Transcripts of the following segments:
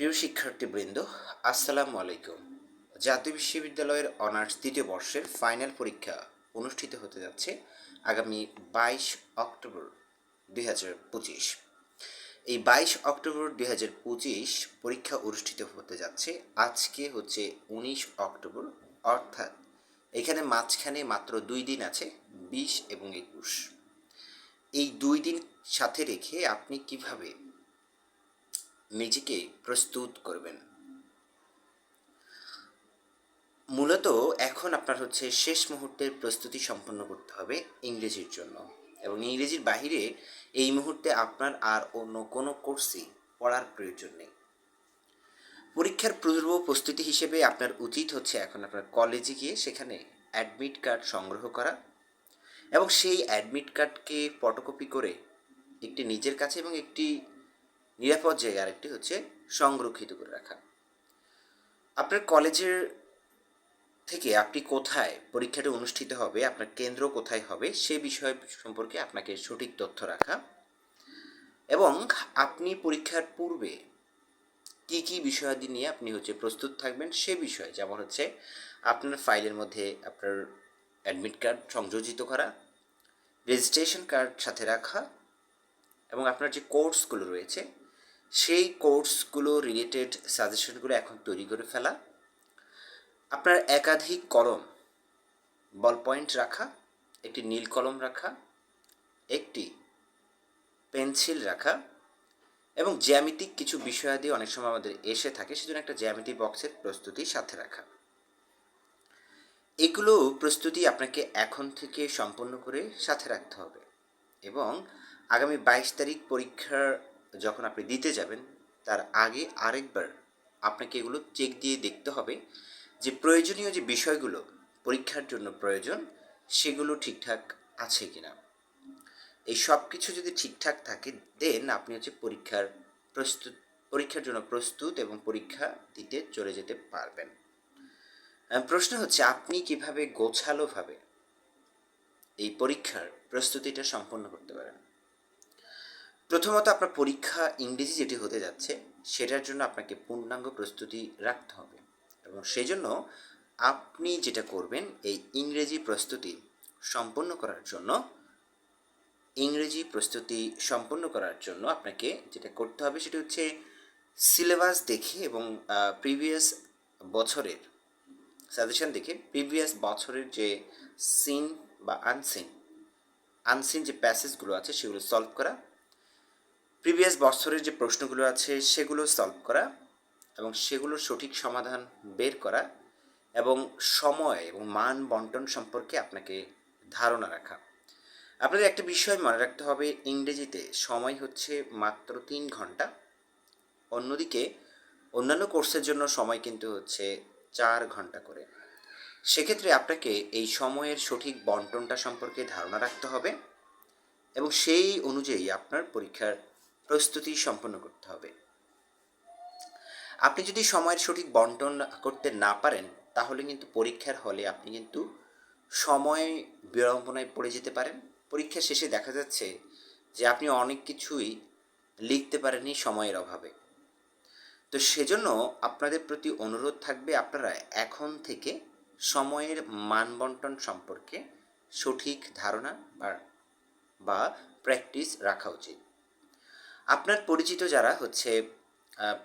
প্রিয় শিক্ষার্থীবৃন্দ, আসসালামু আলাইকুম। জাতীয় বিশ্ববিদ্যালয়ের অনার্স দ্বিতীয় বর্ষের ফাইনাল পরীক্ষা অনুষ্ঠিত হতে যাচ্ছে আগামী বাইশ অক্টোবর দুই হাজার পঁচিশ। এই বাইশ অক্টোবর দুই হাজার পঁচিশ পরীক্ষা অনুষ্ঠিত হতে যাচ্ছে, আজকে হচ্ছে উনিশ অক্টোবর, অর্থাৎ এখানে মাঝখানে মাত্র দুই দিন আছে, বিশ এবং একুশ। এই দুই দিন সাথে রেখে আপনি কীভাবে নিজেকে প্রস্তুত করবেন। মূলত এখন আপনার হচ্ছে শেষ মুহূর্তের প্রস্তুতি সম্পন্ন করতে হবে ইংরেজির জন্য। এবং ইংরেজির বাহিরে এই মুহূর্তে আপনার আর অন্য কোনো কোর্সই পড়ার প্রয়োজন নেই। পরীক্ষার পূর্ব প্রস্তুতি হিসেবে আপনার উচিত হচ্ছে এখন আপনার কলেজে গিয়ে সেখানে অ্যাডমিট কার্ড সংগ্রহ করা এবং সেই অ্যাডমিট কার্ডকে ফটোকপি করে একটি নিজের কাছে এবং একটি নিরাপদ জায়গা আরেকটি হচ্ছে সংরক্ষিত করে রাখা। আপনার কলেজের থেকে আপনি কোথায়, পরীক্ষাটা অনুষ্ঠিত হবে, আপনার কেন্দ্র কোথায় হবে, সে বিষয় সম্পর্কে আপনাকে সঠিক তথ্য রাখা। এবং আপনি পরীক্ষার পূর্বে কি কি বিষয়াদি নিয়ে আপনি হচ্ছে প্রস্তুত থাকবেন, সে বিষয়ে, যেমন হচ্ছে আপনার ফাইলের মধ্যে আপনার অ্যাডমিট কার্ড সংযোজিত করা রেজিস্ট্রেশন কার্ড সাথে রাখা, এবং আপনার যে কোর্সগুলো রয়েছে সেই কোর্সগুলো রিলেটেড সাজেশনগুলো এখন তৈরি করে ফেলা। আপনার একাধিক কলম বল পয়েন্ট রাখা, একটি নীল কলম রাখা, একটি পেন্সিল রাখা এবং জ্যামিতিক কিছু বিষয়াদি অনেক সময় আমাদের এসে থাকে, সেজন্য একটা জ্যামিতি বক্সের প্রস্তুতি সাথে রাখা। এগুলো প্রস্তুতি আপনাকে এখন থেকে সম্পন্ন করে সাথে রাখতে হবে এবং আগামী বাইশ তারিখ পরীক্ষার যখন আপনি দিতে যাবেন, তার আগে আরেকবার আপনাকে এগুলো চেক দিয়ে দেখতে হবে যে প্রয়োজনীয় যে বিষয়গুলো পরীক্ষার জন্য প্রয়োজন, সেগুলো ঠিকঠাক আছে কি না এই সব কিছু যদি ঠিকঠাক থাকে দেন আপনি হচ্ছে পরীক্ষার প্রস্তুত, পরীক্ষার জন্য প্রস্তুত এবং পরীক্ষা দিতে চলে যেতে পারবেন। প্রশ্ন হচ্ছে, আপনি কীভাবে গোছালোভাবে এই পরীক্ষার প্রস্তুতিটা সম্পন্ন করতে পারেন? প্রথমত আপনার পরীক্ষা ইংরেজি যেটি হতে যাচ্ছে, সেটার জন্য আপনাকে পূর্ণাঙ্গ প্রস্তুতি রাখতে হবে। এবং সেই জন্য আপনি যেটা করবেন, এই ইংরেজি প্রস্তুতি সম্পন্ন করার জন্য, ইংরেজি প্রস্তুতি সম্পন্ন করার জন্য আপনাকে যেটা করতে হবে, সেটা হচ্ছে সিলেবাস দেখে এবং প্রিভিয়াস বছরের সাজেশন দেখে প্রিভিয়াস বছরের যে সিন বা আনসিন আনসিন যে প্যাসেজগুলো আছে, সেগুলো সলভ করা প্রিভিয়াস বছরের যে প্রশ্নগুলো আছে, সেগুলো সলভ করা এবং সেগুলোর সঠিক সমাধান বের করা এবং সময় এবং মান বন্টন সম্পর্কে আপনাকে ধারণা রাখা। আপনাদের একটা বিষয় মনে রাখতে হবে, ইংরেজিতে সময় হচ্ছে মাত্র তিন ঘণ্টা। অন্যদিকে, অন্যান্য কোর্সের জন্য সময় কিন্তু হচ্ছে চার ঘণ্টা করে। সেক্ষেত্রে আপনাকে এই সময়ের সঠিক বন্টনটা সম্পর্কে ধারণা রাখতে হবে এবং সেই অনুযায়ী আপনার পরীক্ষার প্রস্তুতি সম্পন্ন করতে হবে। আপনি যদি সময়ের সঠিক বন্টন করতে না পারেন, তাহলে কিন্তু পরীক্ষার হলে আপনি কিন্তু সময় বিড়ম্বনায় পড়ে যেতে পারেন। পরীক্ষা শেষে দেখা যাচ্ছে যে আপনি অনেক কিছুই লিখতে পারেননি সময়ের অভাবে। তো সেজন্য আপনাদের প্রতি অনুরোধ থাকবে আপনারা এখন থেকে সময়ের মানবন্টন সম্পর্কে সঠিক ধারণা বা প্র্যাকটিস রাখা উচিত। আপনার পরিচিত যারা হচ্ছে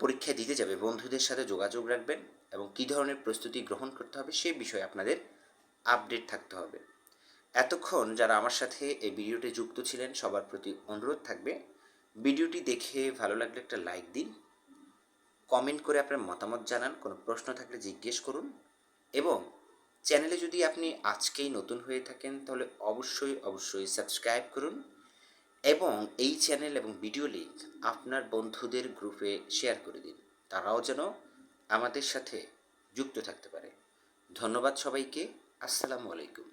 পরীক্ষা দিতে যাবে, বন্ধুদের সাথে যোগাযোগ রাখবেন এবং কী ধরনের প্রস্তুতি গ্রহণ করতে হবে সেই বিষয়ে আপনাদের আপডেট থাকতে হবে। এতক্ষণ যারা আমার সাথে এই ভিডিওটি যুক্ত ছিলেন, সবার প্রতি অনুরোধ থাকবে, ভিডিওটি দেখে ভালো লাগলে একটা লাইক দিন কমেন্ট করে আপনার মতামত জানান, কোনো প্রশ্ন থাকলে জিজ্ঞেস করুন এবং চ্যানেলে যদি আপনি আজকেই নতুন হয়ে থাকেন, তাহলে অবশ্যই অবশ্যই সাবস্ক্রাইব করুন। এবং এই চ্যানেল এবং ভিডিও লিঙ্ক আপনার বন্ধুদের গ্রুপে শেয়ার করে দিন। তারাও যেন আমাদের সাথে যুক্ত থাকতে পারে। ধন্যবাদ সবাইকে। আসসালামু আলাইকুম।